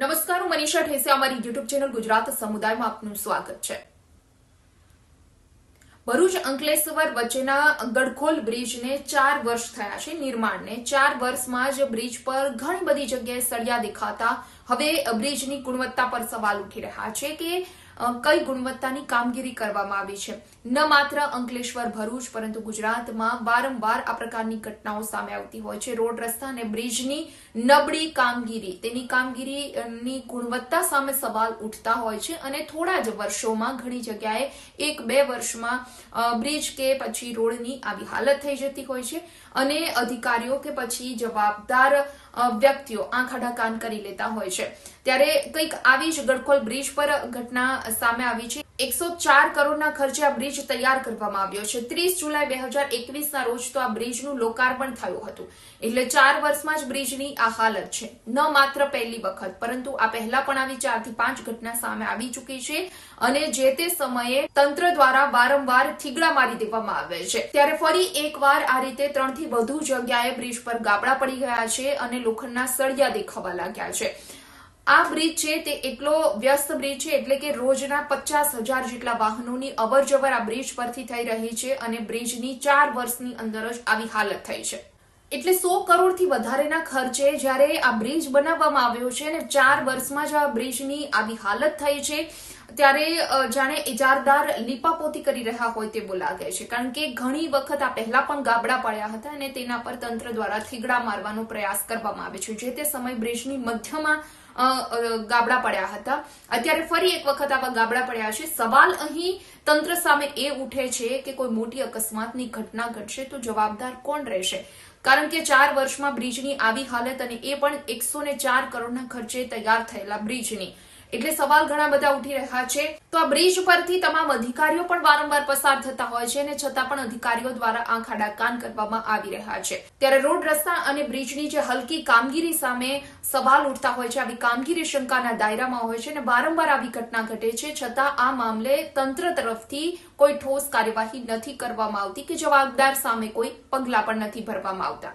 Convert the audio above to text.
નમસ્કાર, હું મનીષા ઠેસે અમારી યુટ્યુબ ચેનલ ગુજરાત સમુદાયમાં આપનું સ્વાગત છે. ભરૂચ અંકલેશ્વર વચ્ચેના ગડખોલ બ્રિજને ચાર વર્ષ થયા છે નિર્માણને. ચાર વર્ષમાં જ બ્રિજ પર ઘણી બધી જગ્યાએ સળિયા દેખાતા. હવે બ્રિજની ગુણવત્તા પર સવાલ ઉઠી રહ્યા છે કે કઈ ગુણવત્તાની કામગીરી કરવામાં આવી છે? ન માત્ર અંકલેશ્વર, ભરૂચ, પરંતુ ગુજરાતમાં વારંવાર આ પ્રકારની ઘટનાઓ સામે આવતી હોય છે. રોડ રસ્તા અને બ્રિજની નબળી કામગીરી, તેની કામગીરીની ગુણવત્તા સામે સવાલ ઉઠતા હોય છે અને થોડા જ વર્ષોમાં ઘણી જગ્યાએ એક બે વર્ષમાં બ્રિજ કે પછી રોડની આવી હાલત થઈ જતી હોય છે અને અધિકારીઓ કે પછી જવાબદાર વ્યક્તિઓ આંખ આડા કાન કરી લેતા હોય છે. ત્યારે કંઈક આવી જ ગડખોલ બ્રિજ પર ઘટના સામે આવી છે. એકસો ચાર કરોડના ખર્ચે આ બ્રિજ તૈયાર કરવામાં આવ્યો છે. ત્રીસ જુલાઈ બે હજાર એકવીસના રોજ તો આ બ્રિજનું લોકાર્પણ થયું હતું. એટલે ચાર વર્ષમાં જ બ્રિજની આ હાલત છે. ન માત્ર પહેલી વખત, પરંતુ આ પહેલા પણ આવી ચારથી પાંચ ઘટના સામે આવી ચૂકી છે અને જે તે સમયે તંત્ર દ્વારા વારંવાર થીગડા મારી દેવામાં આવે છે. ત્યારે ફરી એકવાર આ રીતે ત્રણથી વધુ જગ્યાએ બ્રિજ પર ગાબડા પડી ગયા છે અને લોખંડના સળિયા દેખાવા લાગ્યા છે. આ બ્રિજ છે તે એટલો વ્યસ્ત બ્રિજ છે એટલે કે રોજના પચાસ હજાર જેટલા વાહનોની અવર આ બ્રિજ પરથી થઈ રહી છે અને બ્રિજની ચાર વર્ષની અંદર જ આવી હાલત થઈ છે. એટલે સો કરોડથી વધારેના ખર્ચે જ્યારે આ બ્રિજ બનાવવામાં આવ્યો છે અને ચાર વર્ષમાં જ આ બ્રિજની આવી હાલત થઈ છે, ત્યારે જાણે ઇજારદાર લીપાપોતી કરી રહ્યા હોય તેવું લાગે છે. કારણ કે ઘણી વખત આ પહેલા પણ ગાબડા પડ્યા હતા અને તેના પર તંત્ર દ્વારા થીગડા મારવાનો પ્રયાસ કરવામાં આવે છે. જે તે સમય બ્રિજની મધ્યમાં ગાબડા પડ્યા હતા. અત્યારે ફરી એક વખત આવા ગાબડા પડ્યા છે. સવાલ અહીં તંત્ર સામે એ ઉઠે છે કે કોઈ મોટી અકસ્માતની ઘટના ઘટશે તો જવાબદાર કોણ રહેશે? કારણ કે ચાર વર્ષમાં બ્રિજની આવી હાલત અને એ પણ એકસો ચાર કરોડના ખર્ચે તૈયાર થયેલા બ્રિજની. એટલે સવાલ ઘણા બધા ઉઠી રહ્યા છે. તો આ બ્રિજ પરથી તમામ અધિકારીઓ પણ વારંવાર પસાર થતા હોય છે અને છતાં પણ અધિકારીઓ દ્વારા આંખ આડા કાન કરવામાં આવી રહ્યા છે. ત્યારે રોડ રસ્તા અને બ્રિજની જે હલકી કામગીરી સામે સવાલ ઉઠતા હોય છે. આવી કામગીરી શંકાના દાયરામાં હોય છે અને વારંવાર આવી ઘટના ઘટે છે. છતાં આ મામલે તંત્ર તરફથી કોઈ ઠોસ કાર્યવાહી નથી કરવામાં આવતી કે જવાબદાર સામે કોઈ પગલાં પણ નથી ભરવામાં આવતા.